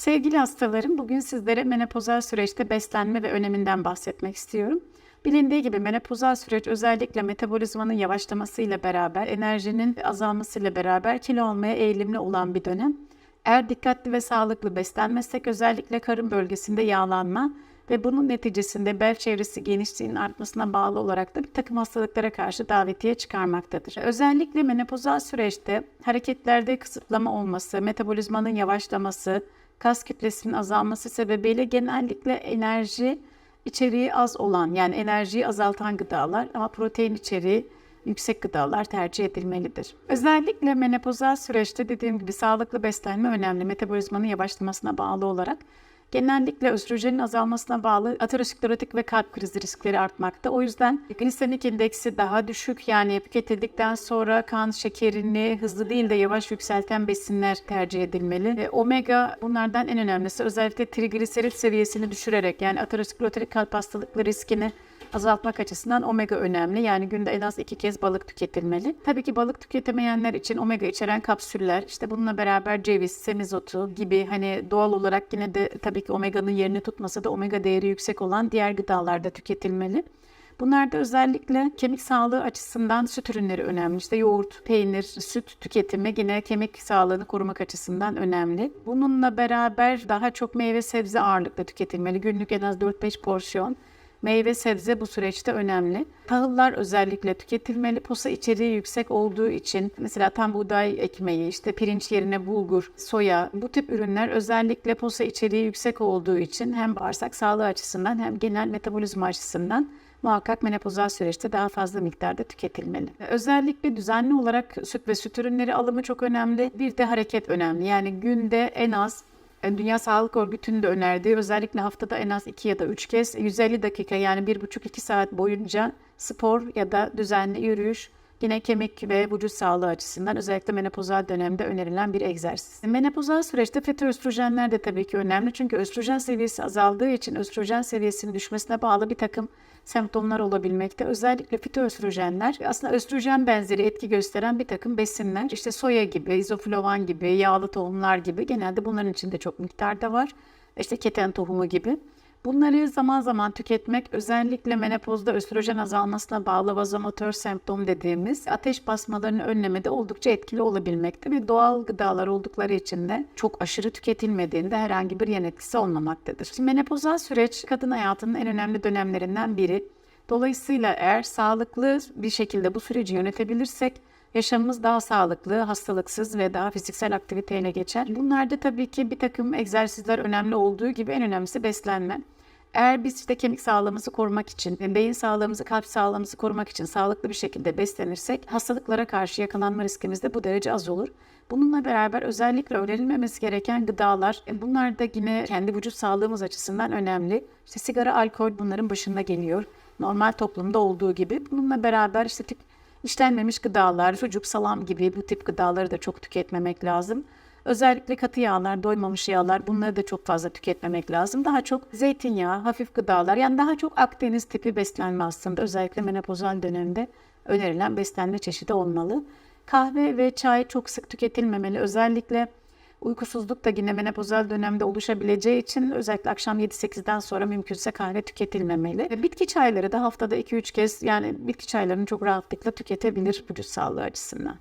Sevgili hastalarım, bugün sizlere menopozal süreçte beslenme ve öneminden bahsetmek istiyorum. Bilindiği gibi menopozal süreç özellikle metabolizmanın yavaşlamasıyla beraber, enerjinin azalmasıyla beraber kilo almaya eğilimli olan bir dönem. Eğer dikkatli ve sağlıklı beslenmezsek özellikle karın bölgesinde yağlanma ve bunun neticesinde bel çevresi genişliğinin artmasına bağlı olarak da bir takım hastalıklara karşı davetiye çıkarmaktadır. Özellikle menopozal süreçte hareketlerde kısıtlama olması, metabolizmanın yavaşlaması, kas kütlesinin azalması sebebiyle genellikle enerji içeriği az olan yani enerjiyi azaltan gıdalar ama protein içeriği yüksek gıdalar tercih edilmelidir. Özellikle menopozal süreçte dediğim gibi sağlıklı beslenme önemli. Metabolizmanın yavaşlamasına bağlı olarak genellikle östrojenin azalmasına bağlı aterosklerotik ve kalp krizi riskleri artmakta. O yüzden glisemik indeksi daha düşük yani tüketildikten sonra kan şekerini hızlı değil de yavaş yükselten besinler tercih edilmeli. E, omega bunlardan en önemlisi özellikle trigliserit seviyesini düşürerek yani aterosklerotik kalp hastalıkları riskini azaltmak açısından omega önemli. Yani günde en az iki kez balık tüketilmeli. Tabii ki balık tüketemeyenler için omega içeren kapsüller, işte bununla beraber ceviz, semizotu gibi hani doğal olarak yine de tabii ki omeganın yerini tutmasa da omega değeri yüksek olan diğer gıdalar da tüketilmeli. Bunlarda özellikle kemik sağlığı açısından süt ürünleri önemli. İşte yoğurt, peynir, süt tüketimi yine kemik sağlığını korumak açısından önemli. Bununla beraber daha çok meyve sebze ağırlıklı tüketilmeli. Günlük en az 4-5 porsiyon Meyve sebze bu süreçte önemli. Tahıllar özellikle tüketilmeli. Posa içeriği yüksek olduğu için mesela tam buğday ekmeği, işte pirinç yerine bulgur, soya bu tip ürünler özellikle posa içeriği yüksek olduğu için hem bağırsak sağlığı açısından hem genel metabolizma açısından muhakkak menopozal süreçte daha fazla miktarda tüketilmeli. Özellikle düzenli olarak süt ve süt ürünleri alımı çok önemli. Bir de hareket önemli. Yani günde en az Dünya Sağlık Örgütü'nün de önerdiği özellikle haftada en az 2 ya da 3 kez 150 dakika yani 1,5-2 saat boyunca spor ya da düzenli yürüyüş yine kemik ve vücut sağlığı açısından özellikle menopozal dönemde önerilen bir egzersiz. Menopozal süreçte fetoöstrojenler de tabii ki önemli çünkü östrojen seviyesi azaldığı için östrojen seviyesinin düşmesine bağlı bir takım semptomlar olabilmekte. Özellikle fitoöstrojenler aslında östrojen benzeri etki gösteren bir takım besinler. İşte soya gibi, izoflavan gibi, yağlı tohumlar gibi genelde bunların içinde çok miktarda var. İşte keten tohumu gibi. Bunları zaman zaman tüketmek özellikle menopozda östrojen azalmasına bağlı vazomotor semptom dediğimiz ateş basmalarını önlemede oldukça etkili olabilmekte ve doğal gıdalar oldukları için de çok aşırı tüketilmediğinde herhangi bir yan etkisi olmamaktadır. Şimdi menopozal süreç kadın hayatının en önemli dönemlerinden biri. Dolayısıyla eğer sağlıklı bir şekilde bu süreci yönetebilirsek yaşamımız daha sağlıklı, hastalıksız ve daha fiziksel aktiviteyle geçer. Bunlarda tabii ki bir takım egzersizler önemli olduğu gibi en önemlisi beslenme. Eğer biz işte kemik sağlığımızı korumak için, beyin sağlığımızı, kalp sağlığımızı korumak için sağlıklı bir şekilde beslenirsek hastalıklara karşı yakalanma riskimiz de bu derece az olur. Bununla beraber özellikle önerilmemesi gereken gıdalar, e, bunlar da yine kendi vücut sağlığımız açısından önemli. İşte sigara, alkol bunların başında geliyor. Normal toplumda olduğu gibi. Bununla beraber işte işlenmemiş gıdalar, sucuk, salam gibi bu tip gıdaları da çok tüketmemek lazım. Özellikle katı yağlar, doymamış yağlar bunları da çok fazla tüketmemek lazım. Daha çok zeytinyağı, hafif gıdalar yani daha çok Akdeniz tipi beslenme aslında özellikle menopozal dönemde önerilen beslenme çeşidi olmalı. Kahve ve çay çok sık tüketilmemeli. Özellikle uykusuzluk da yine menopozal dönemde oluşabileceği için özellikle akşam 7-8'den sonra mümkünse kahve tüketilmemeli. Bitki çayları da haftada 2-3 kez yani bitki çaylarını çok rahatlıkla tüketebilir vücut sağlığı açısından.